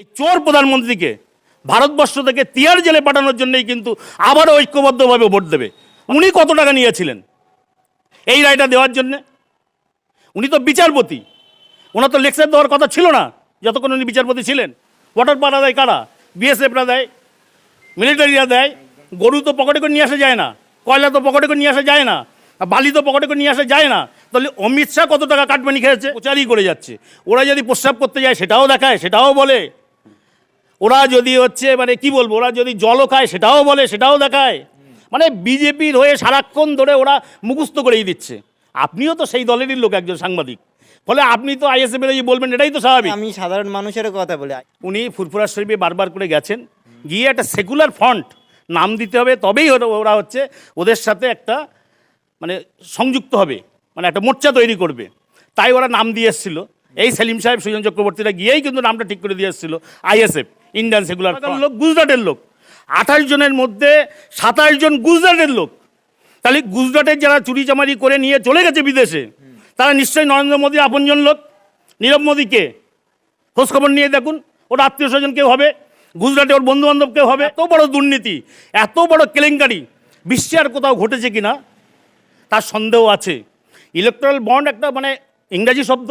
এই চোর প্রধানমন্ত্রীকে ভারতবর্ষ থেকে তিয়ার জেলে পাঠানোর জন্যই কিন্তু আবারও ঐক্যবদ্ধভাবে ভোট দেবে। উনি কত টাকা নিয়েছিলেন এই রায়টা দেওয়ার জন্যে? উনি তো বিচারপতি। ওনার তো লেকচার দেওয়ার কথা ছিল না, যতক্ষণ উনি বিচারপতি ছিলেন। ওয়াটার পাড়া দেয় কারা? বিএসএফরা দেয় মিলিটারিরা দেয়, গরু তো পকেটে করে নিয়ে আসা যায় না, কয়লা তো পকেটে করে নিয়ে আসা যায় না বালি তো পকেটে করে নিয়ে আসা যায় না। তাহলে অমিত শাহ কত টাকা কাটমানি খেয়েছে? প্রচারই করে যাচ্ছে। ওরা যদি প্রস্রাব করতে যায়, সেটাও দেখায়, সেটাও বলে। ওরা যদি হচ্ছে মানে কি বলব ওরা যদি জলও খায় সেটাও বলে সেটাও দেখায়। মানে বিজেপির হয়ে সারাক্ষণ ধরে ওরা মুখস্থ করেই দিচ্ছে। আপনিও তো সেই দলেরই লোক একজন সাংবাদিক। ফলে আপনি তো আইএসএফ এর বলবেন এটাই তো স্বাভাবিক। আমি সাধারণ মানুষের কথা বলি। উনি ফুরফুরা শরীফে বারবার করে গেছেন। গিয়ে একটা সেকুলার ফ্রন্ট নাম দিতে হবে তবেই ওরা- ওরা হচ্ছে ওদের সাথে একটা মানে সংযুক্ত হবে। মানে একটা মোর্চা তৈরি করবে। তাই ওরা নাম দিয়ে এসেছিল। এই সেলিম সাহেব সুজন চক্রবর্তীরা গিয়েই কিন্তু নামটা ঠিক করে দিয়ে এসেছিল আইএসএফ ইন্ডিয়ান সেকুলার লোক গুজরাটের লোক। আঠাশ জনের মধ্যে সাতাশ জন গুজরাটের লোক। তাহলে গুজরাটের যারা চুরি চামারি করে নিয়ে চলে গেছে বিদেশে তারা নিশ্চয়ই নরেন্দ্র মোদীর আপনজন লোক। নীরব মোদীকে খোঁজখবর নিয়ে দেখুন ওর আত্মীয় স্বজন কেউ হবে? গুজরাটে ওর বন্ধু বান্ধব কেউ হবে? এত বড় দুর্নীতি এত বড় কেলেঙ্কারি বিশ্বে আর কোথাও ঘটেছে কিনা? তার সন্দেহ আছে। ইলেকট্রাল বন্ড একটা মানে ইংরাজি শব্দ।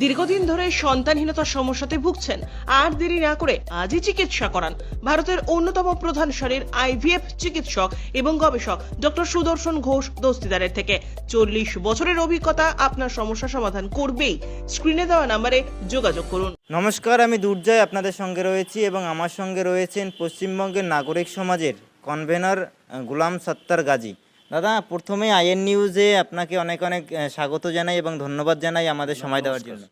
দীর্ঘদিন ধরে সন্তানহীনতার সমস্যাতে ভুগছেন। আর দেরি না করে আজই চিকিৎসা করান। ভারতের অন্যতম প্রধান সারির আইভিএফ চিকিৎসক এবং গবেষক ডক্টর সুদর্শন ঘোষ দস্তিদারের থেকে। চল্লিশ বছরের অভিজ্ঞতা আপনার সমস্যা সমাধান করবেই। স্ক্রিনে দেওয়া নম্বরে যোগাযোগ করুন। নমস্কার, আমি দুর্জয়, আপনাদের সঙ্গে রয়েছি এবং আমার সঙ্গে রয়েছেন পশ্চিমবঙ্গের নাগরিক সমাজের কনভেনর গুলাম সত্তার গাজী। দাদা প্রথমে আইএন নিউজে আপনাকে অনেক অনেক স্বাগত জানাই এবং ধন্যবাদ জানাই আমাদের সময় দেওয়ার জন্য।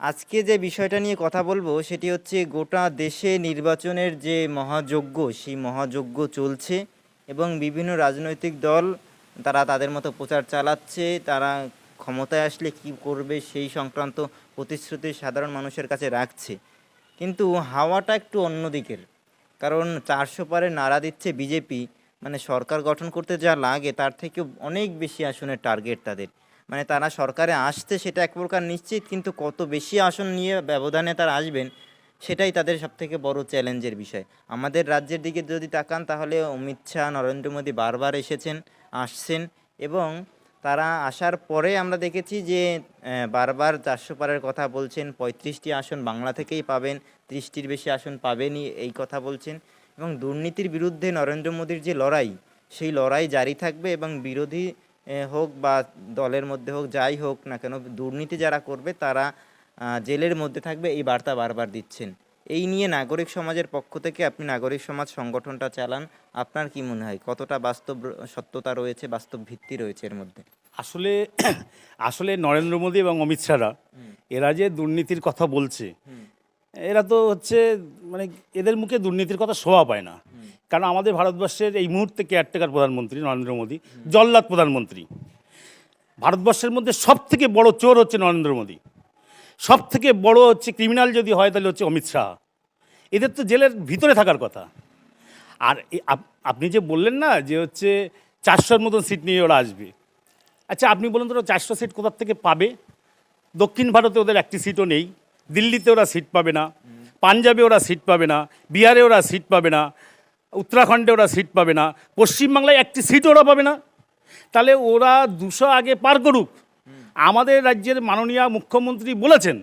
আজকে যে বিষয়টা নিয়ে কথা বলব সেটি হচ্ছে গোটা দেশে নির্বাচনের যে মহাযজ্ঞ সেই মহাযজ্ঞ চলছে এবং বিভিন্ন রাজনৈতিক দল তারা তাদের মতো প্রচার চালাচ্ছে তারা ক্ষমতায় আসলে কি করবে সেই সংক্রান্ত প্রতিশ্রুতি সাধারণ মানুষের কাছে রাখছে। কিন্তু হাওয়াটা একটু অন্যদিকের কারণ চারশো পারে নাড়া দিচ্ছে বিজেপি। মানে সরকার গঠন করতে যা লাগে, তার থেকে অনেক বেশি আসনের টার্গেট তাদের। মানে তারা সরকারে আসতে সেটা এক প্রকার নিশ্চিত, কিন্তু কত বেশি আসন নিয়ে ব্যবধানে তারা আসবেন, সেটাই তাদের সবথেকে বড় চ্যালেঞ্জের বিষয়। আমাদের রাজ্যের দিকে যদি তাকান, তাহলে অমিত শাহ, নরেন্দ্র মোদী বারবার এসেছেন, আসছেন, এবং তারা আসার পরে আমরা দেখেছি যে বারবার চারশো পারের কথা বলছেন, পঁয়ত্রিশটি আসন বাংলা থেকেই পাবেন, ত্রিশটির বেশি আসন পাবেনই এই কথা বলছেন। এবং দুর্নীতির বিরুদ্ধে নরেন্দ্র মোদীর যে লড়াই সেই লড়াই জারি থাকবে এবং বিরোধী হোক বা দলের মধ্যে হোক যাই হোক না কেন দুর্নীতি যারা করবে তারা জেলের মধ্যে থাকবে এই বার্তা বারবার দিচ্ছেন। এই নিয়ে নাগরিক সমাজের পক্ষ থেকে আপনি নাগরিক সমাজ সংগঠনটা চালান আপনার কি মনে হয়? কতটা বাস্তব সত্যতা রয়েছে বাস্তব ভিত্তি রয়েছে এর মধ্যে? আসলে আসলে নরেন্দ্র মোদী এবং অমিত শাহরা এরা যে দুর্নীতির কথা বলছে এরা তো হচ্ছে মানে এদের মুখে দুর্নীতির কথা শোভা পায় না। কারণ আমাদের ভারতবর্ষের এই মুহূর্তে কেয়ারটেকার প্রধানমন্ত্রী নরেন্দ্র মোদী, জল্লাদ প্রধানমন্ত্রী। ভারতবর্ষের মধ্যে সব থেকে বড় চোর হচ্ছে নরেন্দ্র মোদী। সব থেকে বড় হচ্ছে ক্রিমিনাল যদি হয়, তাহলে হচ্ছে অমিত শাহ। এদের তো জেলের ভিতরে থাকার কথা। আর আপনি যে বললেন না যে হচ্ছে চারশোর মতন সিট নিয়ে ওরা আসবে। আচ্ছা আপনি বলুন তো চারশো সিট কোথার থেকে পাবে? দক্ষিণ ভারতে ওদের একটি সিটও নেই। দিল্লিতে ওরা সিট পাবে না, পাঞ্জাবে ওরা সিট পাবে না, বিহারে ওরা সিট পাবে না, উত্তরাখণ্ডে ওরা সিট পাবে না, পশ্চিমবাংলায় একটি সিট ওরা পাবে না। তাহলে ওরা দুশো আগে পার করুক। আমাদের রাজ্যের মাননীয় মুখ্যমন্ত্রী বলেছেন,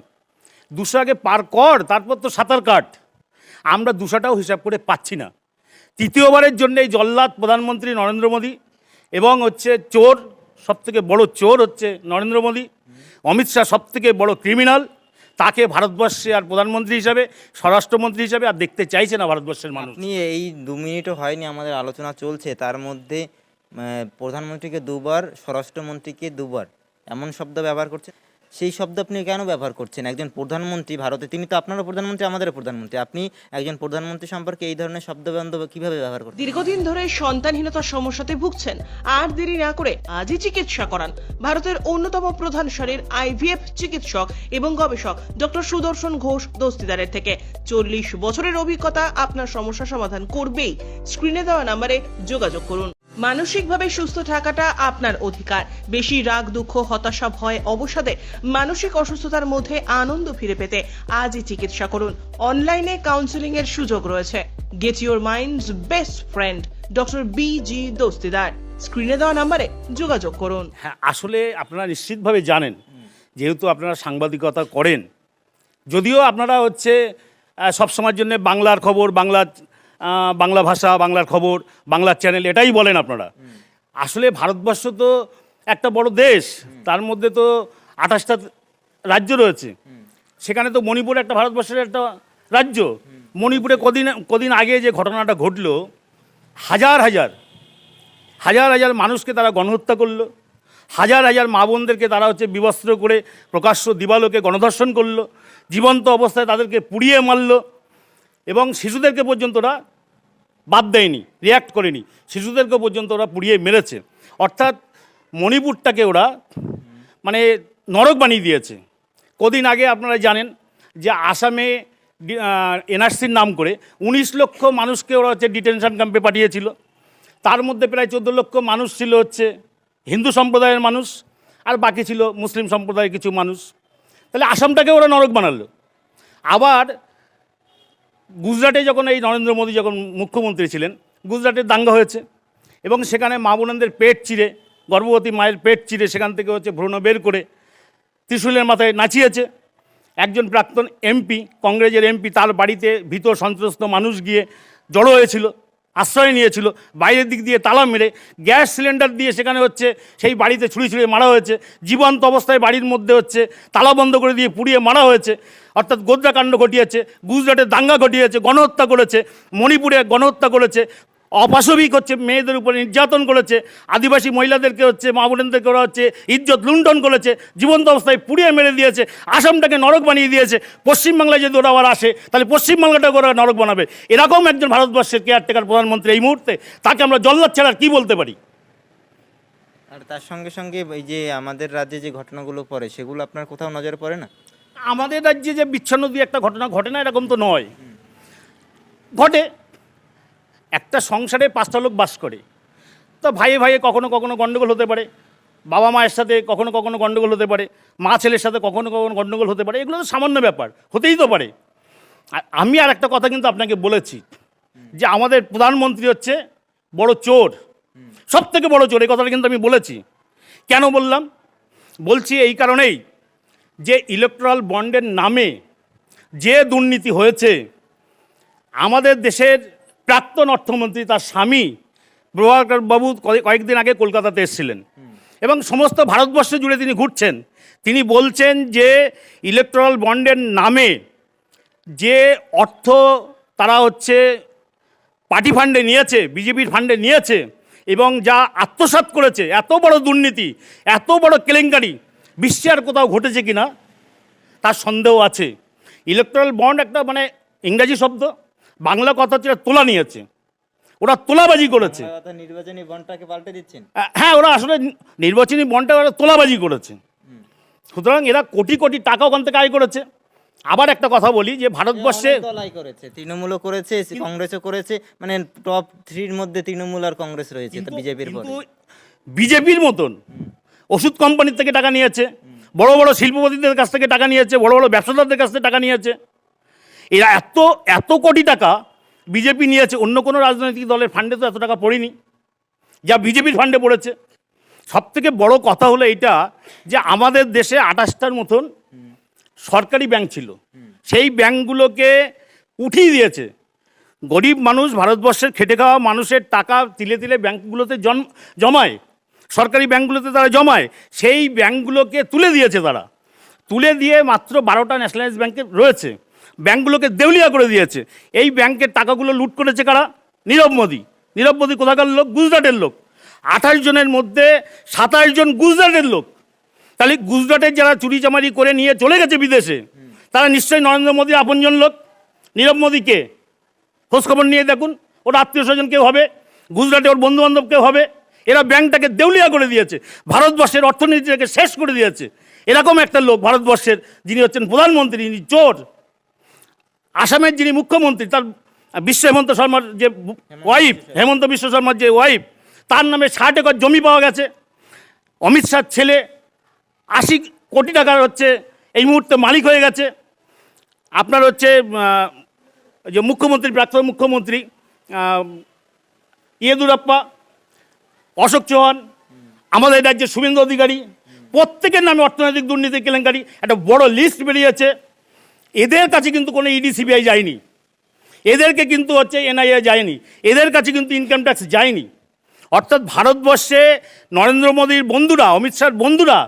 দুশো আগে পার কর, তারপর তো সাঁতার কাট। আমরা দুশোটাও হিসাব করে পাচ্ছি না। তৃতীয়বারের জন্য এই জল্লাদ প্রধানমন্ত্রী নরেন্দ্র মোদী এবং হচ্ছে চোর, সবথেকে বড় চোর হচ্ছে নরেন্দ্র মোদী। অমিত শাহ সবথেকে বড় ক্রিমিনাল তাকে ভারতবর্ষে আর প্রধানমন্ত্রী হিসাবে, স্বরাষ্ট্রমন্ত্রী হিসাবে আর দেখতে চাইছে না ভারতবর্ষের মানুষ। নিয়ে এই দু মিনিটও হয়নি, আমাদের আলোচনা চলছে। তার মধ্যে প্রধানমন্ত্রীকে দুবার, স্বরাষ্ট্রমন্ত্রীকে দুবার, এমন শব্দ ব্যবহার করছে। সেই শব্দ আপনি কেন ব্যবহার করছেন? একজন প্রধানমন্ত্রী ভারতে, তিনি তো আপনারও প্রধানমন্ত্রী, আমাদেরও প্রধানমন্ত্রী। আপনি একজন প্রধানমন্ত্রী সম্পর্কে এই ধরনের শব্দবন্ধ কীভাবে ব্যবহার করছেন? দীর্ঘদিন ধরে সন্তানহীনতার সমস্যাতে ভুগছেন। আর দেরি না করে আজই চিকিৎসা করান। ভারতের অন্যতম প্রধান সারির আইভিএফ চিকিৎসক এবং গবেষক ডক্টর সুদর্শন ঘোষ দস্তিদারের থেকে। চল্লিশ বছরের অভিজ্ঞতা আপনার সমস্যা সমাধান করবেই। স্ক্রিনে দেওয়া নাম্বারে যোগাযোগ করুন। মানসিকভাবে সুস্থ থাকাটা আপনার অধিকার। বেশি রাগ দুঃখ হতাশা ভয় অবসাদে মানসিক অসুস্থতার মধ্যে আনন্দ ফিরে পেতে আজই চিকিৎসা করুন। অনলাইনে কাউন্সিলিং এর সুযোগ রয়েছে। Get your mind's best friend doctor B G Dastidar. স্ক্রিনে দেওয়া নাম্বারে যোগাযোগ করুন। হ্যাঁ আসলে আপনারা নিশ্চিতভাবে জানেন যেহেতু আপনারা সাংবাদিকতা করেন যদিও আপনারা হচ্ছে আহ, সব সময়ের জন্য বাংলার খবর বাংলা বাংলা ভাষা, বাংলার খবর, বাংলার চ্যানেল এটাই বলেন আপনারা। আসলে ভারতবর্ষ তো একটা বড় দেশ, তার মধ্যে তো আঠাশটা রাজ্য রয়েছে। সেখানে তো মণিপুর একটা ভারতবর্ষের একটা রাজ্য। মণিপুরে কদিন কদিন আগে যে ঘটনাটা ঘটলো, হাজার হাজার হাজার হাজার মানুষকে তারা গণহত্যা করল। হাজার হাজার মা বোনদেরকে তারা হচ্ছে বিবস্ত্র করে প্রকাশ্য দিবালোকে গণধর্ষণ করল। জীবন্ত অবস্থায় তাদেরকে পুড়িয়ে মারলো। এবং শিশুদেরকে পর্যন্ত ওরা বাদ দেয়নি রিয়াক্ট করেনি। শিশুদেরকে পর্যন্ত ওরা পুড়িয়ে মেরেছে। অর্থাৎ মণিপুরটাকে ওরা মানে নরক বানিয়ে দিয়েছে। কদিন আগে আপনারা জানেন যে আসামে এনআরসির নাম করে উনিশ লক্ষ মানুষকে ওরা হচ্ছে ডিটেনশন ক্যাম্পে পাঠিয়েছিল। তার মধ্যে প্রায় চোদ্দ লক্ষ মানুষ ছিল হচ্ছে হিন্দু সম্প্রদায়ের মানুষ আর বাকি ছিল মুসলিম সম্প্রদায়ের কিছু মানুষ। তাহলে আসামটাকে ওরা নরক বানালো। আবার গুজরাটে যখন এই নরেন্দ্র মোদী যখন মুখ্যমন্ত্রী ছিলেন, গুজরাটে দাঙ্গা হয়েছে এবং সেখানে মা বোনদের পেট চিরে, গর্ভবতী মায়ের পেট চিরে সেখান থেকে হচ্ছে ভ্রণ বের করে ত্রিশূলের মাথায় নাচিয়েছে। একজন প্রাক্তন এমপি, কংগ্রেসের এমপি, তার বাড়িতে ভীত সন্ত্রস্ত মানুষ গিয়ে জড়ো হয়েছিল। আশ্রয় নিয়েছিল, বাইরের দিক দিয়ে তালা মেরে, গ্যাস সিলিন্ডার দিয়ে সেখানে হচ্ছে সেই বাড়িতে ছুরি ছুঁড়ে মারা হয়েছে, জীবন্ত অবস্থায় বাড়ির মধ্যে হচ্ছে তালা বন্ধ করে দিয়ে পুড়িয়ে মারা হয়েছে, অর্থাৎ গোদ্রাকাণ্ড ঘটিয়েছে, গুজরাটে দাঙ্গা ঘটিয়েছে, গণহত্যা করেছে, মণিপুরে গণহত্যা করেছে অপাশবিক হচ্ছে মেয়েদের উপরে নির্যাতন করেছে আদিবাসী মহিলাদেরকে হচ্ছে মা বোনেদেরকে ওরা হচ্ছে ইজ্জত লুণ্ঠন করেছে জীবন্ত অবস্থায় পুড়িয়ে মেরে দিয়েছে আসামটাকে নরক বানিয়ে দিয়েছে। পশ্চিমবাংলায় যদি ওরা আবার আসে তাহলে পশ্চিমবাংলাটাকে ওরা নরক বানাবে। এরকম একজন ভারতবর্ষের কেয়ারটেকার প্রধানমন্ত্রী এই মুহূর্তে তাকে আমরা জল্লাদ ছাড়া কী বলতে পারি? আর তার সঙ্গে সঙ্গে এই যে আমাদের রাজ্যে যে ঘটনাগুলো পড়ে সেগুলো আপনার কোথাও নজরে পড়ে না? আমাদের রাজ্যে যে বিচ্ছন্ন দিয়ে একটা ঘটনা ঘটে না এরকম তো নয়। ঘটে। একটা সংসারে পাঁচটা লোক বাস করে। তো ভাইয়ে ভাইয়ে কখনো কখনো গণ্ডগোল হতে পারে, বাবা মায়ের সাথে কখনো কখনো গণ্ডগোল হতে পারে, মা ছেলের সাথে কখনো কখনো গণ্ডগোল হতে পারে, এগুলো তো সামান্য ব্যাপার, হতেই তো পারে। আর আমি আর একটা কথা কিন্তু আপনাকে বলেছি, যে আমাদের প্রধানমন্ত্রী হচ্ছে বড় চোর সব থেকে বড় চোর, এই কথাটা কিন্তু আমি বলেছি। কেন বললাম? বলছি এই কারণেই যে ইলেকট্রাল বন্ডের নামে যে দুর্নীতি হয়েছে, আমাদের দেশের প্রাক্তন অর্থমন্ত্রী তার স্বামী প্রভাকর বাবু কয়েক- কয়েকদিন আগে কলকাতাতে এসেছিলেন। এবং সমস্ত ভারতবর্ষ জুড়ে তিনি ঘুরছেন। তিনি বলছেন যে ইলেকট্রাল বন্ডের নামে যে অর্থ তারা হচ্ছে পার্টি ফান্ডে নিয়েছে, বিজেপির ফান্ডে নিয়েছে এবং যা আত্মসাৎ করেছে, এত বড় দুর্নীতি, এত বড় কেলেঙ্কারি, বিশ্বে আর কোথাও ঘটেছে কিনা তার সন্দেহ আছে। ইলেকট্রাল বন্ড একটা মানে ইংরাজি শব্দ। বাংলা কথা হচ্ছে তোলা নিয়েছে। ওরা তোলাবাজি করেছে। নির্বাচনী বন্ডটাকে পাল্টে দিচ্ছেন? হ্যাঁ ওরা আসলে নির্বাচনী বন্ডটা ওরা তোলাবাজি করেছে। সুতরাং এরা কোটি কোটি টাকা ওখান থেকে আয় করেছে। আবার একটা কথা বলি যে ভারতবর্ষে করেছে। তৃণমূলও করেছে কংগ্রেসও করেছে। মানে টপ থ্রির মধ্যে তৃণমূল আর কংগ্রেস রয়েছে বিজেপির বিজেপির মতন ওষুধ কোম্পানির থেকে টাকা নিয়েছে বড় বড় শিল্পপতিদের কাছ থেকে টাকা নিয়েছে বড় বড় ব্যবসাদারদের কাছ থেকে টাকা নিয়েছে। এরা এত এত কোটি টাকা বিজেপি নিয়েছে, অন্য কোনো রাজনৈতিক দলের ফান্ডে তো এত টাকা পড়েনি। যা বিজেপির ফান্ডে পড়েছে। সব থেকে বড় কথা হলো এইটা যে আমাদের দেশে আঠাশটার মতন সরকারি ব্যাংক ছিল। সেই ব্যাংকগুলোকে উঠিয়ে দিয়েছে। গরিব মানুষ ভারতবর্ষের খেটে খাওয়া মানুষের টাকা তিলে তিলে ব্যাংকগুলোতে জমায়। সরকারি ব্যাংকগুলোতে তারা জমায়। সেই ব্যাংকগুলোকে তুলে দিয়েছে তারা। তুলে দিয়ে মাত্র বারোটা ন্যাশনালাইজ ব্যাংকে রয়েছে। ব্যাংকগুলোকে দেউলিয়া করে দিয়েছে। এই ব্যাংকের টাকাগুলো লুট করেছে কারা? নীরব মোদী। নীরব মোদী কোথাকার লোক? গুজরাটের লোক। আঠাশ জনের মধ্যে সাতাশ জন গুজরাটের লোক। তাহলে গুজরাটের যারা চুরি চামারি করে নিয়ে চলে গেছে বিদেশে, তারা নিশ্চয়ই নরেন্দ্র মোদীর আপনজন লোক। নীরব মোদীকে খোঁজখবর নিয়ে দেখুন। ওর আত্মীয় স্বজন কেউ হবে? গুজরাটে ওর বন্ধু বান্ধব কেউ হবে? এরা ব্যাংকটাকে দেউলিয়া করে দিয়েছে। ভারতবর্ষের অর্থনীতিটাকে শেষ করে দিয়েছে। এরকম একটা লোক ভারতবর্ষের, যিনি হচ্ছেন প্রধানমন্ত্রী, যিনি চোর। আসামের যিনি মুখ্যমন্ত্রী, তার বিশ্ব হেমন্ত শর্মার যে ওয়াইফ, হেমন্ত বিশ্ব শর্মার যে ওয়াইফ, তার নামে ষাট একর জমি পাওয়া গেছে। অমিত শাহর ছেলে, আশি কোটি টাকার হচ্ছে এই মুহূর্তে মালিক হয়ে গেছে। আপনার হচ্ছে যে মুখ্যমন্ত্রী, প্রাক্তন মুখ্যমন্ত্রী ইয়েদুরাপ্পা, অশোক চৌহান, আমাদের রাজ্যের শুভেন্দু অধিকারী, প্রত্যেকের নামে অর্থনৈতিক দুর্নীতি কেলেঙ্কারি, একটা বড় লিস্ট বেরিয়েছে। এদের কাছে কিন্তু কোনো ইডি সিবিআই যায়নি। এদেরকে কিন্তু হচ্ছে এনআইএ যায়নি। এদের কাছে কিন্তু ইনকাম ট্যাক্স যায়নি। অর্থাৎ ভারতবর্ষে নরেন্দ্র মোদীর বন্ধুরা, অমিত শাহর বন্ধুরা,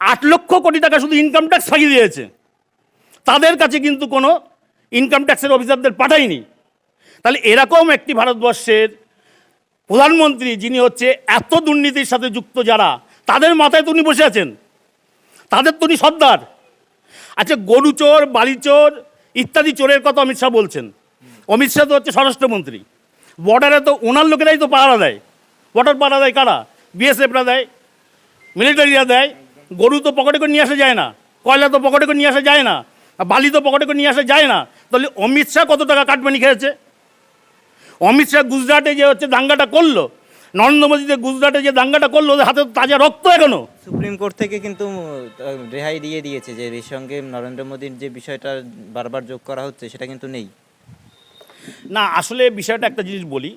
আট লক্ষ কোটি টাকা শুধু ইনকাম ট্যাক্স ফাঁকি দিয়েছে। তাদের কাছে কিন্তু কোনো ইনকাম ট্যাক্সের অফিসারদের পাঠায়নি। তাহলে এরকম একটি ভারতবর্ষের প্রধানমন্ত্রী, যিনি হচ্ছে এত দুর্নীতির সাথে যুক্ত যারা, তাদের মাথায় তো উনি বসে আছেন। তাদের তো উনি সর্দার। আচ্ছা গরু চোর, বালি চোর, ইত্যাদি চোরের কথা অমিত শাহ বলছেন। অমিত শাহ তো হচ্ছে স্বরাষ্ট্রমন্ত্রী। বর্ডারে তো ওনার লোকেরাই তো পাহারা দেয়। বর্ডার পাহারা দেয় কারা? বিএসএফরা দেয় মিলিটারিরা দেয়। গরু তো পকেটে করে নিয়ে আসা যায় না। কয়লা তো পকেটে করে নিয়ে আসা যায় না। বালি তো পকেটে করে নিয়ে আসা যায় না। তাহলে অমিত শাহ কত টাকা কাটমানি খেয়েছে? অমিত শাহ গুজরাটে যে হচ্ছে দাঙ্গাটা করল নরেন্দ্র মোদী যে গুজরাটে যে দাঙ্গাটা করল ওদের হাতে তাজা রক্ত এখনও। সুপ্রিম কোর্ট থেকে কিন্তু রেহাই দিয়ে দিয়েছে যে এর সঙ্গে নরেন্দ্র মোদীর যে বিষয়টা বারবার যোগ করা হচ্ছে সেটা কিন্তু নেই। না আসলে বিষয়টা একটা জিনিস বলি।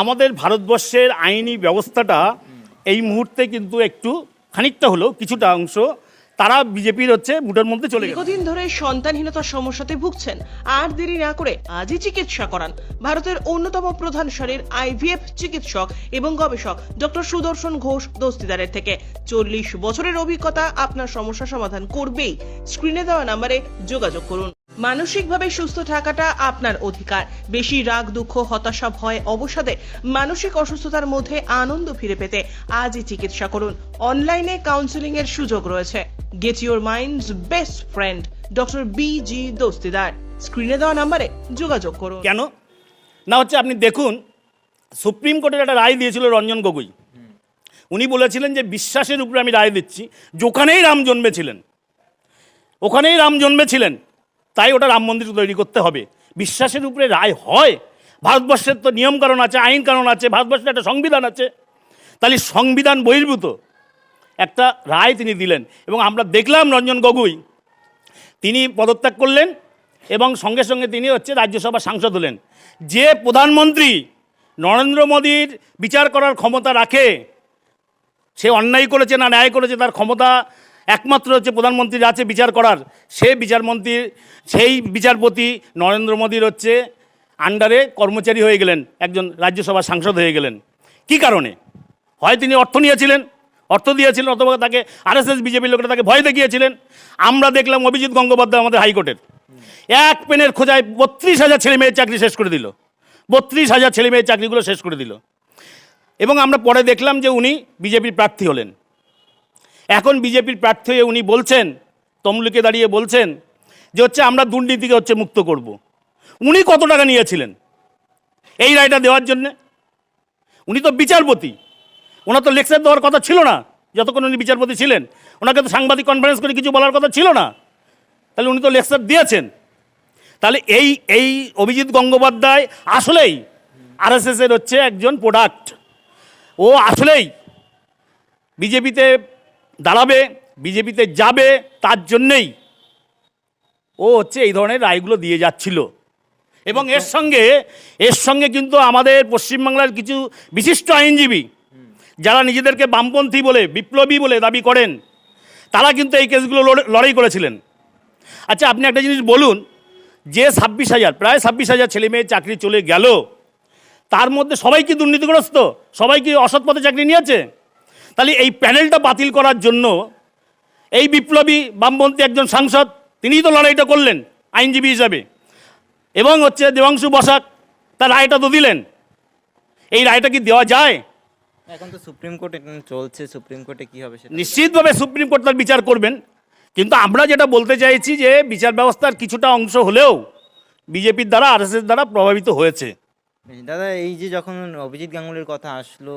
আমাদের ভারতবর্ষের আইনি ব্যবস্থাটা এই মুহূর্তে কিন্তু একটু খানিকটা হলেও কিছুটা অংশ তারা বিজেপির হচ্ছে বুটের মধ্যে চলে গেছে দীর্ঘদিন ধরে সন্তানহীনতার সমস্যাতে ভুগছেন, আর দেরি না করে আজই চিকিৎসা করান। ভারতের অন্যতম প্রধান সারির আইভিএফ চিকিৎসক এবং গবেষক ডক্টর সুদর্শন ঘোষ দস্তিদারের থেকে। চল্লিশ বছরের অভিজ্ঞতা আপনার সমস্যা সমাধান করবেই। স্ক্রিনে দেওয়া নাম্বারে যোগাযোগ করুন। মানসিকভাবে সুস্থ থাকাটা আপনার অধিকার। বেশি রাগ, দুঃখ, হতাশা, ভয়, অবসাদে মানসিক অসুস্থতার মধ্যে আনন্দ ফিরে পেতে আজই চিকিৎসা করুন। অনলাইনে কাউন্সিলিং এর সুযোগ রয়েছে। Get your mind's best friend doctor B G Dastidar. স্ক্রিনে দেওয়া নাম্বারে যোগাযোগ করুন। কেন? না, হচ্ছে আপনি দেখুন, সুপ্রিম কোর্টের একটা রায় দিয়েছিল রঞ্জন গগৈ। উনি বলেছিলেন যে বিশ্বাসের উপরে আমি রায় দিচ্ছি। যেখানেই রাম জন্মেছিলেন। ওখানেই রাম জন্মেছিলেন। তাই ওটা রাম মন্দির তৈরি করতে হবে। বিশ্বাসের উপরে রায় হয়। ভারতবর্ষের তো নিয়মকানুন আছে, আইন কানুন আছে, ভারতবর্ষের একটা সংবিধান আছে। তাহলে সংবিধান বহির্ভূত। একটা রায় তিনি দিলেন এবং আমরা দেখলাম রঞ্জন গগৈ। তিনি পদত্যাগ করলেন এবং সঙ্গে সঙ্গে তিনি হচ্ছে রাজ্যসভার সাংসদ হলেন। যে প্রধানমন্ত্রী নরেন্দ্র মোদীর বিচার করার ক্ষমতা রাখে, সে অন্যায় করেছে না ন্যায় করেছে, তার ক্ষমতা একমাত্র হচ্ছে প্রধানমন্ত্রীর আছে বিচার করার, সে বিচারমন্ত্রী, সেই বিচারপতি নরেন্দ্র মোদীর হচ্ছে আন্ডারে কর্মচারী হয়ে গেলেন, একজন রাজ্যসভার সাংসদ হয়ে গেলেন। কি কারণে? হয় তিনি অর্থ নিয়েছিলেন, অর্থ দিয়েছিলেন অথবা তাকে আরএসএস বিজেপির লোকেরা তাকে ভয় দেখিয়েছিলেন। আমরা দেখলাম অভিজিৎ গঙ্গোপাধ্যায় আমাদের হাইকোর্টের। এক পেনের খোঁজায় বত্রিশ হাজার ছেলে মেয়ের চাকরি শেষ করে দিল। বত্রিশ হাজার ছেলে মেয়ের চাকরিগুলো শেষ করে দিল। এবং আমরা পরে দেখলাম যে উনি বিজেপির প্রার্থী হলেন। এখন বিজেপির প্রার্থী হয়ে উনি বলছেন, তমলুকে দাঁড়িয়ে বলছেন যে হচ্ছে আমরা দুর্নীতিকে হচ্ছে মুক্ত করব। উনি কত টাকা নিয়েছিলেন এই রায়টা দেওয়ার জন্যে? উনি তো বিচারপতি। ওনার তো লেকচার দেওয়ার কথা ছিল না, যতক্ষণ উনি বিচারপতি ছিলেন। ওনাকে তো সাংবাদিক কনফারেন্স করে কিছু বলার কথা ছিল না। তাহলে উনি তো লেকচার দিয়েছেন। তাহলে এই এই অভিজিৎ গঙ্গোপাধ্যায় আসলেই আরএসএসের হচ্ছে একজন প্রোডাক্ট ও আসলেই বিজেপিতে দাঁড়াবে, বিজেপিতে যাবে তার জন্যেই। ও হচ্ছে এই ধরনের রায়গুলো দিয়ে যাচ্ছিল। এবং এর সঙ্গে এর সঙ্গে কিন্তু আমাদের পশ্চিমবাংলার কিছু বিশিষ্ট আইনজীবী, যারা নিজেদেরকে বামপন্থী বলে, বিপ্লবী বলে দাবি করেন, তারা কিন্তু এই কেসগুলো লড়ে- লড়াই করেছিলেন। আচ্ছা আপনি একটা জিনিস বলুন, যে ছাব্বিশ হাজার, প্রায় ছাব্বিশ হাজার ছেলে মেয়ে চাকরি চলে গেল, তার মধ্যে সবাই কি দুর্নীতিগ্রস্ত? সবাই কি অসৎ পথে চাকরি নিয়েছে? তাহলে এই প্যানেলটা বাতিল করার জন্য এই বিপ্লবী বামপন্থী একজন সাংসদ তিনিই তো লড়াইটা করলেন আইনজীবী হিসাবে। এবং হচ্ছে দেবাংশু বসাক তার রায়টা তো দিলেন। এই রায়টা কি দেওয়া যায়? এখন তো সুপ্রিম কোর্ট চলছে সুপ্রিম কোর্টে কি হবে নিশ্চিতভাবে সুপ্রিম কোর্ট তার বিচার করবেন। কিন্তু আমরা যেটা বলতে চাইছি যে বিচার ব্যবস্থার কিছুটা অংশ হলেও বিজেপির দ্বারা আরএসএস দ্বারা প্রভাবিত হয়েছে। দাদা এই যে যখন অভিজিৎ গাঙ্গুলির কথা আসলো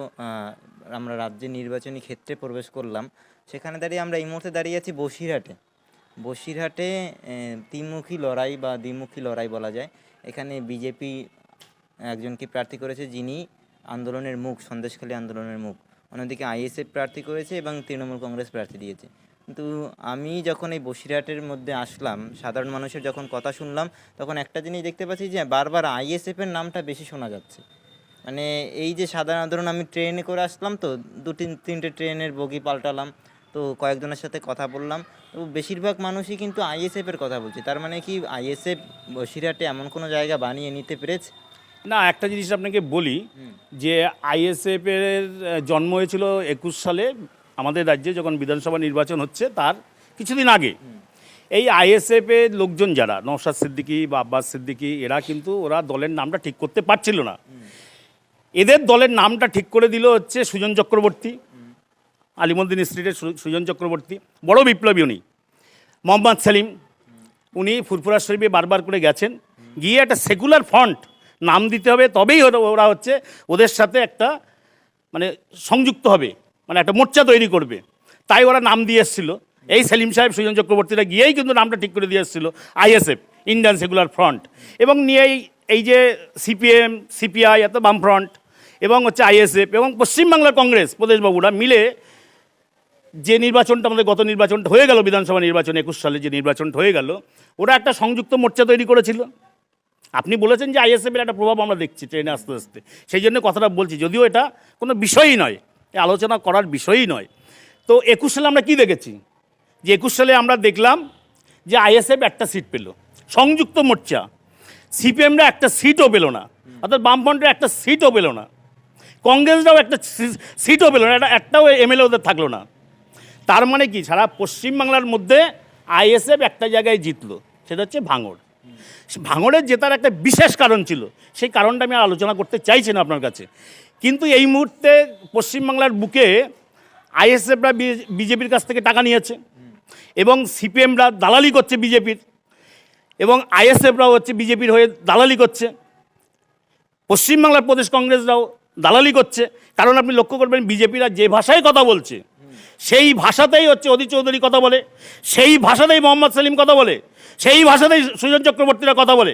আমরা রাজ্যে নির্বাচনী ক্ষেত্রে প্রবেশ করলাম। সেখানে দাঁড়িয়ে আমরা এই মুহূর্তে দাঁড়িয়ে আছি বসিরহাটে। বসিরহাটে ত্রিমুখী লড়াই বা দ্বিমুখী লড়াই বলা যায়। এখানে বিজেপি একজনকে প্রার্থী করেছে যিনি আন্দোলনের মুখ, সন্দেশখালী আন্দোলনের মুখ। অন্যদিকে আইএসএফ প্রার্থী করেছে এবং তৃণমূল কংগ্রেস প্রার্থী দিয়েছে। কিন্তু আমি যখন এই বসিরহাটের মধ্যে আসলাম, সাধারণ মানুষের যখন কথা শুনলাম, তখন একটা জিনিস দেখতে পাচ্ছি যে বারবার আইএসএফের নামটা বেশি শোনা যাচ্ছে। মানে এই যে সাধারণ ধরুন আমি ট্রেনে করে আসলাম তো দু তিন তিনটে ট্রেনের বগি পাল্টালাম তো কয়েকজনের সাথে কথা বললাম তো বেশিরভাগ মানুষই কিন্তু আইএসএফ এর কথা বলছে। তার মানে কি আইএসএফ বসিরহাটে এমন কোনো জায়গা বানিয়ে নিতে পেরেছে? না একটা জিনিস আপনাকে বলি যে আইএসএফ এর জন্ম হয়েছিল একুশ সালে আমাদের রাজ্যে যখন বিধানসভা নির্বাচন হচ্ছে তার কিছুদিন আগে। এই আইএসএফ এর লোকজন যারা নওশাদ সিদ্দিকি বা আব্বাস সিদ্দিকি এরা কিন্তু ওরা দলের নামটা ঠিক করতে পারছিল না। এদের দলের নামটা ঠিক করে দিল হচ্ছে সুজন চক্রবর্তী, আলিমুদ্দিন স্ট্রিটের সুজন চক্রবর্তী, বড় বিপ্লবী উনি, মোহাম্মদ সেলিম। উনি ফুরফুরা শরীফে বারবার করে গেছেন। গিয়ে একটা সেকুলার ফ্রন্ট নাম দিতে হবে, তবেই ওরা হচ্ছে ওদের সাথে একটা মানে সংযুক্ত হবে মানে একটা মোর্চা তৈরি করবে। তাই ওরা নাম দিয়ে এসেছিল। এই সেলিম সাহেব, সুজন চক্রবর্তীরা গিয়েই কিন্তু নামটা ঠিক করে দিয়ে এসেছিল, আইএসএফ, ইন্ডিয়ান সেকুলার ফ্রন্ট। এবং নিয়েই এই যে সিপিএম সিপিআই এত বামফ্রন্ট, এবং হচ্ছে আইএসএফ এবং পশ্চিমবাংলার কংগ্রেস, প্রদেশবাবুরা মিলে যে নির্বাচনটা আমাদের গত নির্বাচনটা হয়ে গেল, বিধানসভা নির্বাচন একুশ সালে যে নির্বাচনটা হয়ে গেল, ওরা একটা সংযুক্ত মোর্চা তৈরি করেছিল। আপনি বলেছেন যে আইএসএফের একটা প্রভাব আমরা দেখছি ট্রেনে আস্তে আস্তে। সেই জন্য কথাটা বলছি, যদিও এটা কোনো বিষয়ই নয় আলোচনা করার বিষয়ই নয়। তো একুশ সালে আমরা কি দেখেছি? যে একুশ সালে আমরা দেখলাম যে আইএসএফ একটা সিট পেল, সংযুক্ত মোর্চা। সিপিএমরা একটা সিটও পেল না। অর্থাৎ বামফ্রন্টের একটা সিটও পেল না। কংগ্রেসরাও একটা সিটও পেল না। একটা, একটাও এমএলএ ওদের থাকল না। তার মানে কি? সারা পশ্চিমবাংলার মধ্যে আইএসএফ একটা জায়গায় জিতলো। সেটা হচ্ছে ভাঙড়। ভাঙড়ের জেতার একটা বিশেষ কারণ ছিল। সেই কারণটা আমি আলোচনা করতে চাইছি না আপনার কাছে। কিন্তু এই মুহূর্তে পশ্চিমবাংলার বুকে আইএসএফরা বিজেপির কাছ থেকে টাকা নিয়েছে। এবং সিপিএমরা দালালি করছে বিজেপির। এবং আইএসএফরাও হচ্ছে বিজেপির হয়ে দালালি করছে। পশ্চিমবাংলার প্রদেশ কংগ্রেসরাও দালালি করছে। কারণ আপনি লক্ষ্য করবেন, বিজেপিরা যে ভাষায় কথা বলছে, সেই ভাষাতেই হচ্ছে অদি চৌধুরী কথা বলে, সেই ভাষাতেই মোহাম্মদ সেলিম কথা বলে, সেই ভাষাতেই সুজন চক্রবর্তীরা কথা বলে।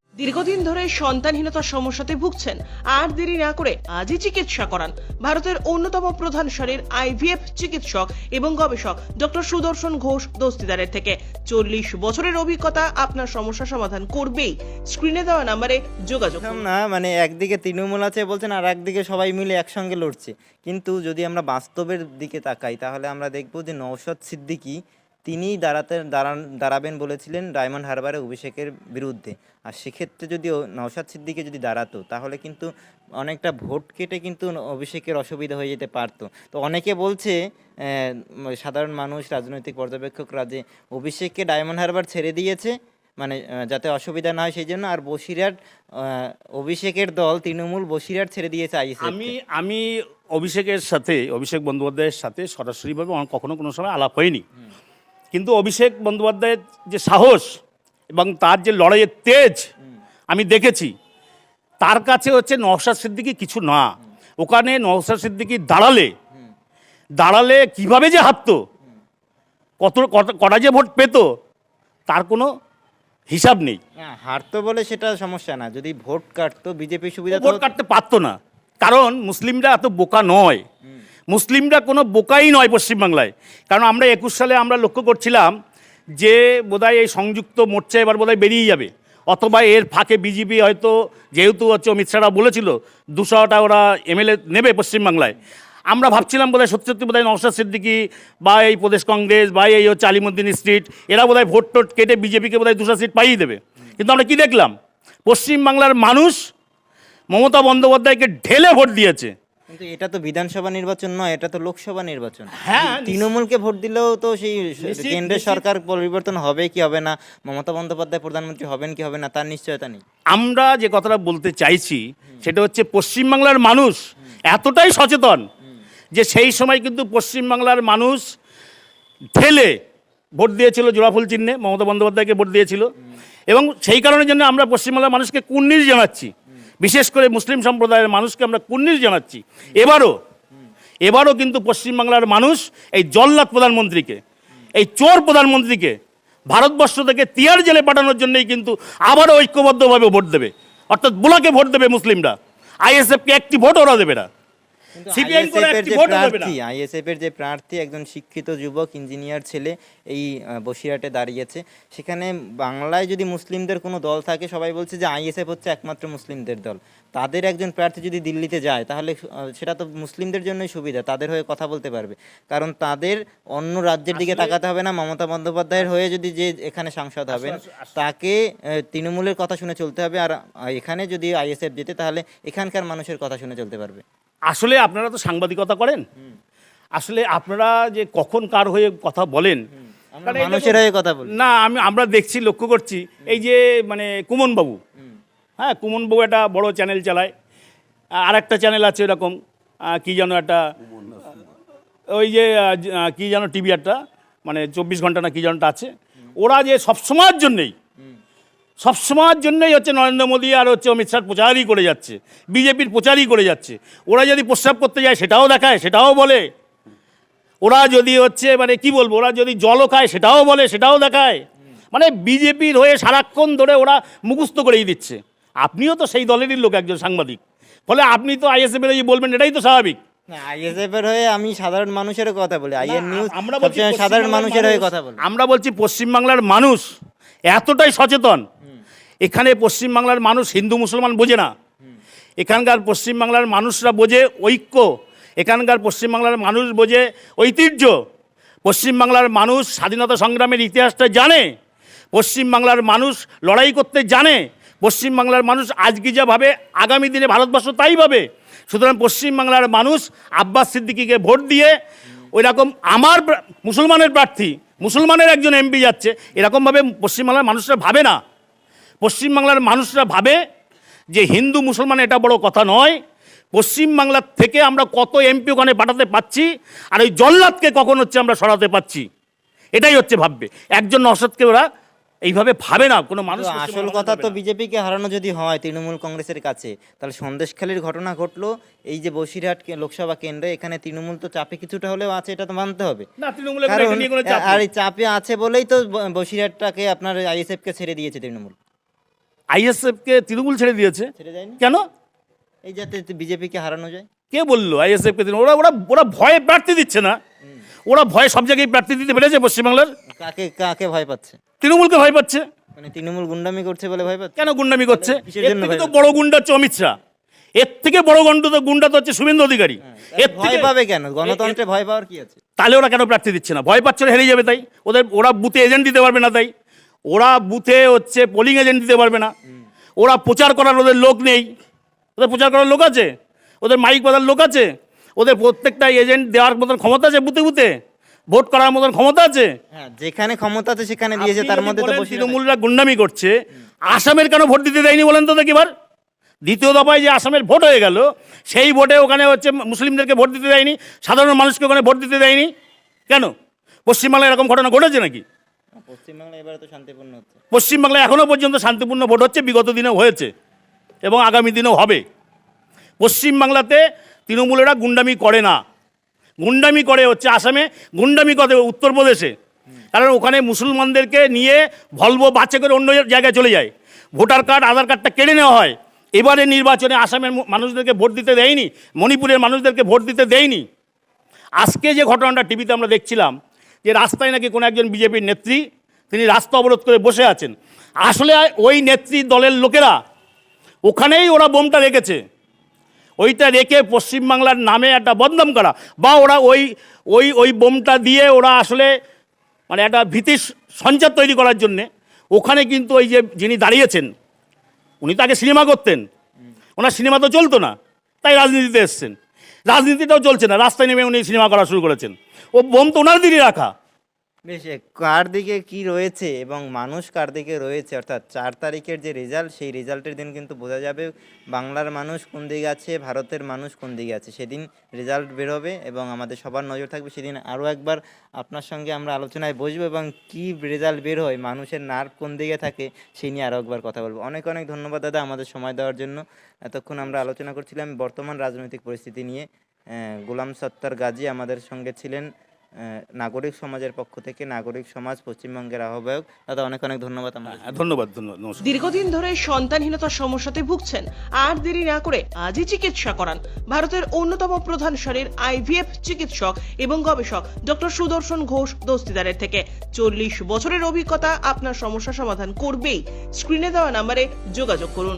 দীর্ঘদিন ধরে সন্তানহীনতার সমস্যাতে ভুগছেন। আর দেরি না করে আজই চিকিৎসা করান। ভারতের অন্যতম প্রধান সারির আইভিএফ চিকিৎসক এবং গবেষক ডক্টর সুদর্শন ঘোষ দস্তিদারের থেকে। চল্লিশ বছরের অভিজ্ঞতা আপনার সমস্যা সমাধান করবেই। স্ক্রিনে দেওয়া নম্বরে যোগাযোগ না মানে একদিকে তৃণমূল আছে বলছেন, আর একদিকে সবাই মিলে একসঙ্গে লড়ছে। কিন্তু যদি আমরা বাস্তবের দিকে তাকাই, তাহলে আমরা দেখব যে নৌশদ সিদ্দিকী তিনিই দাঁড়াতে দাঁড়ান দাঁড়াবেন বলেছিলেন ডায়মন্ড হারবারে অভিষেকের বিরুদ্ধে। আর সেক্ষেত্রে যদি নওশাদ সিদ্দিকে যদি দাঁড়াতো তাহলে কিন্তু অনেকটা ভোট কেটে কিন্তু অভিষেকের অসুবিধা হয়ে যেতে পারতো। তো অনেকে বলছে সাধারণ মানুষ রাজনৈতিক পর্যবেক্ষকরা যে অভিষেককে ডায়মন্ড হারবার ছেড়ে দিয়েছে মানে যাতে অসুবিধা না হয় সেই জন্য আর বসিরহাট অভিষেকের দল তৃণমূল বসিরহাট ছেড়ে দিয়েছে আইসি আমি আমি অভিষেকের সাথে অভিষেক বন্দ্যোপাধ্যায়ের সাথে সরাসরিভাবে কখনো কোনো সময় আলাপ হয়নি। কিন্তু অভিষেক বন্দ্যোপাধ্যায়ের যে সাহস এবং তার যে লড়াইয়ের তেজ আমি দেখেছি। তার কাছে হচ্ছে নওশাদ সিদ্দিকি কিছু না। ওখানে নওশাদ সিদ্দিকি দাঁড়ালে দাঁড়ালে কীভাবে যে হাঁটতো কত কত- কটা যে ভোট পেত তার কোনো হিসাব নেই। হারতো বলে সেটা সমস্যা না। যদি ভোট কাটতো বিজেপি সুবিধা ভোট কাটতে পারতো না। কারণ মুসলিমরা এত বোকা নয়। মুসলিমরা কোনো বোকাই নয় পশ্চিমবাংলায়। কারণ আমরা একুশ সালে আমরা লক্ষ্য করছিলাম যে বোধহয় এই সংযুক্ত মোর্চা এবার বোধহয় বেরিয়ে যাবে। অথবা এর ফাঁকে বিজেপি হয়তো যেহেতু হচ্ছে অমিত শাহরা বলেছিল, দুশোটা ওরা এমএলএ নেবে পশ্চিমবাংলায়। আমরা ভাবছিলাম বোধহয় সত্যি সত্যি বোধহয় নওশাদ সিদ্দিকি বা এই প্রদেশ কংগ্রেস বা এই হচ্ছে আলিমুদ্দিন স্ট্রিট, এরা বোধহয় ভোট টোট কেটে বিজেপিকে বোধহয় দুশো সিট পাইয়ে দেবে। কিন্তু আমরা কি দেখলাম? পশ্চিমবাংলার মানুষ মমতা বন্দ্যোপাধ্যায়কে ঢেলে ভোট দিয়েছে। কিন্তু এটা তো বিধানসভা নির্বাচন নয় এটা তো লোকসভা নির্বাচন। হ্যাঁ, তৃণমূলকে ভোট দিলেও তো সেই কেন্দ্রের সরকার পরিবর্তন হবে কি হবে না মমতা বন্দ্যোপাধ্যায় প্রধানমন্ত্রী হবেন কি হবে না তার নিশ্চয়তা নেই। আমরা যে কথাটা বলতে চাইছি সেটা হচ্ছে পশ্চিমবাংলার মানুষ এতটাই সচেতন যে সেই সময় কিন্তু পশ্চিমবাংলার মানুষ ঠেলে ভোট দিয়েছিল জোড়াফুল চিহ্নে মমতা বন্দ্যোপাধ্যায়কে ভোট দিয়েছিল। এবং সেই কারণের জন্য আমরা পশ্চিমবাংলার মানুষকে কুর্নিশ জানাচ্ছি। বিশেষ করে মুসলিম সম্প্রদায়ের মানুষকে আমরা কুর্নিশ জানাচ্ছি। এবারও এবারও কিন্তু পশ্চিমবাংলার মানুষ এই জল্লাদ প্রধানমন্ত্রীকে, এই চোর প্রধানমন্ত্রীকে ভারতবর্ষ থেকে তিয়ার জেলে পাঠানোর জন্যই কিন্তু আবারও ঐক্যবদ্ধভাবে ভোট দেবে। অর্থাৎ বুলাকে ভোট দেবে মুসলিমরা। আইএসএফকে একটি ভোট ওরা দেবে না। সিপিআইএম একটি যে না। প্রার্থী আইএসএফ এর যে প্রার্থী একজন শিক্ষিত যুবক ইঞ্জিনিয়ার ছেলে এই বসিরহাটে দাঁড়িয়েছে। সেখানে বাংলায় যদি মুসলিমদের কোনো দল থাকে সবাই বলছে যে আইএসএফ হচ্ছে একমাত্র মুসলিমদের দল। তাদের একজন প্রার্থী যদি দিল্লিতে যায় তাহলে সেটা তো মুসলিমদের জন্যই সুবিধা তাদের হয়ে কথা বলতে পারবে। কারণ তাদের অন্য রাজ্যের দিকে তাকাতে হবে না মমতা বন্দ্যোপাধ্যায়ের হয়ে যদি যে এখানে সাংসদ হবেন তাকে তৃণমূলের কথা শুনে চলতে হবে আর এখানে যদি আইএসএফ যেতে তাহলে এখানকার মানুষের কথা শুনে চলতে পারবে। আসলে আপনারা তো সাংবাদিকতা করেন। আসলে আপনারা যে কখন কার হয়ে কথা বলেন এই মানুষের হয়ে কথা বলি। না আমি আমরা দেখছি লক্ষ্য করছি এই যে মানে কুমন বাবু হ্যাঁ কুমন বাবু একটা বড় চ্যানেল চালায়। আর একটা চ্যানেল আছে এরকম কি যেন একটা, ওই যে কি যেন টিভি একটা মানে চব্বিশ ঘণ্টা না কি যেনটা আছে। ওরা যে সবসময়ের জন্যেই, সবসময়ের জন্যই হচ্ছে নরেন্দ্র মোদী আর হচ্ছে অমিত শাহ প্রচারই করে যাচ্ছে, বিজেপির প্রচারই করে যাচ্ছে। ওরা যদি প্রস্রাব করতে যায়, সেটাও দেখায়, সেটাও বলে। ওরা যদি হচ্ছে মানে কি বলব, ওরা যদি জলও খায়, সেটাও বলে, সেটাও দেখায়। মানে বিজেপির হয়ে সারাক্ষণ ধরে ওরা মুখস্থ করেই দিচ্ছে। আপনিও তো সেই দলেরই লোক একজন সাংবাদিক। ফলে আপনি তো আইএসএফ এর বলবেন এটাই তো স্বাভাবিক। আইএসএফ এর হয়ে আমি সাধারণ মানুষের কথা বলি আইএন নিউজ আমরা বলছি সাধারণ মানুষের হয়ে কথা বলি। আমরা বলছি পশ্চিমবাংলার মানুষ এতটাই সচেতন। এখানে পশ্চিমবাংলার মানুষ হিন্দু মুসলমান বোঝে না। এখানকার পশ্চিমবাংলার মানুষরা বোঝে ঐক্য। এখানকার পশ্চিমবাংলার মানুষ বোঝে ঐতিহ্য। পশ্চিমবাংলার মানুষ স্বাধীনতা সংগ্রামের ইতিহাসটা জানে। পশ্চিমবাংলার মানুষ লড়াই করতে জানে। পশ্চিমবাংলার মানুষ আজকে যা ভাবে, আগামী দিনে ভারতবর্ষ তাই ভাবে। সুতরাং পশ্চিমবাংলার মানুষ আব্বাস সিদ্দিকিকে ভোট দিয়ে ওই রকম আমার মুসলমানের প্রার্থী, মুসলমানের একজন এমপি যাচ্ছে, এরকমভাবে পশ্চিমবাংলার মানুষরা ভাবে না। পশ্চিমবাংলার মানুষরা ভাবে যে হিন্দু মুসলমান এটা বড় কথা নয়। পশ্চিমবাংলার থেকে আমরা কত এমপি ওখানে পাঠাতে পাচ্ছি, আর ওই জল্লাদকে কখন হচ্ছে আমরা সরাতে পাচ্ছি? এটাই হচ্ছে ভাববে। একজন নসদকে ওরা এইভাবে ভাবে না কোনো মানুষ আসল কথা তো। বিজেপিকে হারানো যদি হয় তৃণমূল কংগ্রেসের কাছে তাহলে সন্দেশখালীর ঘটনা ঘটলো এই যে বসিরহাট লোকসভা কেন্দ্রে এখানে তৃণমূল তো চাপে কিছুটা হলেও আছে এটা তো মানতে হবে। আর এই চাপে আছে বলেই তো বসিরহাটটাকে আপনার আইএসএফ কে ছেড়ে দিয়েছে তৃণমূল। আইএসএফকে তৃণমূল ছেড়ে দিয়েছে? কেন? এই যাতে বিজেপিকে হারানো যায়। কে বলল আইএসএফকে ওরা ওরা ওরা ভয়ে প্রার্থী দিচ্ছে না। ওরা ভয়ে সব জায়গায় প্রার্থী দিতে পেরেছে পশ্চিমবাংলার। কাকে কাকে ভয় পাচ্ছে? তৃণমূলকে ভয় পাচ্ছে। মানে তৃণমূল গুন্ডামি করছে বলে ভয় পাচ্ছে? কেন গুন্ডামি করছে? এর থেকে তো বড় গুন্ডা হচ্ছে অমিত শাহ। এর থেকে বড় গন্ড তো গুন্ডা তো হচ্ছে শুভেন্দু অধিকারী। এর ভয় থেকে পাবে কেন? গণতন্ত্রে ভয় পাওয়ার কি আছে? তাহলে ওরা কেন প্রার্থী দিচ্ছে না? ভয় পাচ্ছে হেরে যাবে তাই? ওদের ওরা বুথে এজেন্ট দিতে পারবে না তাই? ওরা বুথে হচ্ছে পোলিং এজেন্ট দিতে পারবে না। ওরা প্রচার করার ওদের লোক নেই। ওদের প্রচার করার লোক আছে? ওদের মাইক বাজার লোক আছে? ওদের প্রত্যেকটা এজেন্ট দেওয়ার মতন ক্ষমতা আছে বুথে বুথে? ভোট করার মতন ক্ষমতা আছে? হ্যাঁ যেখানে ক্ষমতা আছে সেখানে দিয়েছে তার মধ্যে তো তৃণমূলরা গুন্ডামি করছে আসামের কেন ভোট দিতে দেয়নি বলেন তো দেখিবার দ্বিতীয় দফায় যে আসামের ভোট হয়ে গেল সেই ভোটে ওখানে হচ্ছে মুসলিমদেরকে ভোট দিতে দেয়নি সাধারণ মানুষকে ওখানে ভোট দিতে দেয়নি। কেন? পশ্চিমবাংলায় এরকম ঘটনা ঘটেছে নাকি? পশ্চিমবাংলা এবারে তো শান্তিপূর্ণ হচ্ছে। পশ্চিমবাংলায় এখনও পর্যন্ত শান্তিপূর্ণ ভোট হচ্ছে বিগত দিনেও হয়েছে এবং আগামী দিনেও হবে। পশ্চিমবাংলাতে তৃণমূলেরা গুন্ডামি করে না। গুন্ডামি করে হচ্ছে আসামে, গুন্ডামি করে উত্তরপ্রদেশে। কারণ ওখানে মুসলমানদেরকে নিয়ে ভলভো বাচ্চা করে অন্য জায়গায় চলে যায়। ভোটার কার্ড, আধার কার্ডটা কেড়ে নেওয়া হয়। এবারে নির্বাচনে আসামের মানুষদেরকে ভোট দিতে দেয়নি, মণিপুরের মানুষদেরকে ভোট দিতে দেয়নি। আজকে যে ঘটনাটা টিভিতে আমরা দেখছিলাম, যে রাস্তায় নাকি কোনো একজন বিজেপির নেত্রী, তিনি রাস্তা অবরোধ করে বসে আছেন। আসলে ওই নেত্রী দলের লোকেরা, ওখানেই ওরা বোমটা রেখেছে। ওইটা রেখে পশ্চিমবাংলার নামে একটা বদনাম করা বা ওরা ওই ওই ওই বোমটা দিয়ে ওরা আসলে মানে একটা ভীতি সঞ্চার তৈরি করার জন্যে ওখানে কিন্তু ওই যে যিনি দাঁড়িয়েছেন, উনি তাকে সিনেমা করতেন। ওনার সিনেমা তো চলতো না, তাই রাজনীতিতে এসছেন। রাজনীতিটাও চলছে না, রাস্তায় নেমে উনি সিনেমা করা শুরু করেছেন। ও বোম তো ওনার দিনই রাখা। বেশ কার দিকে কি রয়েছে এবং মানুষ কার দিকে রয়েছে? অর্থাৎ চার তারিখের যে রেজাল্ট সেই রেজাল্টের দিন কিন্তু বোঝা যাবে বাংলার মানুষ কোন দিকে আছে, ভারতের মানুষ কোন দিকে আছে। সেদিন রেজাল্ট বেরোবে এবং আমাদের সবার নজর থাকবে। সেদিন আরও একবার আপনার সঙ্গে আমরা আলোচনায় বসবো এবং কি রেজাল্ট বের হয়, মানুষের নার্ভ কোন দিকে থাকে, সেই নিয়ে আরও একবার কথা বলব। অনেক অনেক ধন্যবাদ দাদা আমাদের সময় দেওয়ার জন্য। এতক্ষণ আমরা আলোচনা করছিলাম বর্তমান রাজনৈতিক পরিস্থিতি নিয়ে। গোলাম সত্তার গাজী আমাদের সঙ্গে ছিলেন। নাগরিক সমাজের পক্ষ থেকে নাগরিক সমাজ পশ্চিমবঙ্গের আহ্বায়ক। দাদা অনেক অনেক ধন্যবাদ হ্যাঁ, ধন্যবাদ ধন্যবাদ দীর্ঘদিন ধরে সন্তানহীনতার সমস্যাতে ভুগছেন। আর দেরি না করে আজই চিকিৎসা করান। ভারতের অন্যতম প্রধান সারির আইভিএফ চিকিৎসক এবং গবেষক ডক্টর সুদর্শন ঘোষ দস্তিদারের থেকে। চল্লিশ বছরের অভিজ্ঞতা আপনার সমস্যা সমাধান করবেই। স্ক্রিনে দেওয়া নাম্বারে যোগাযোগ করুন।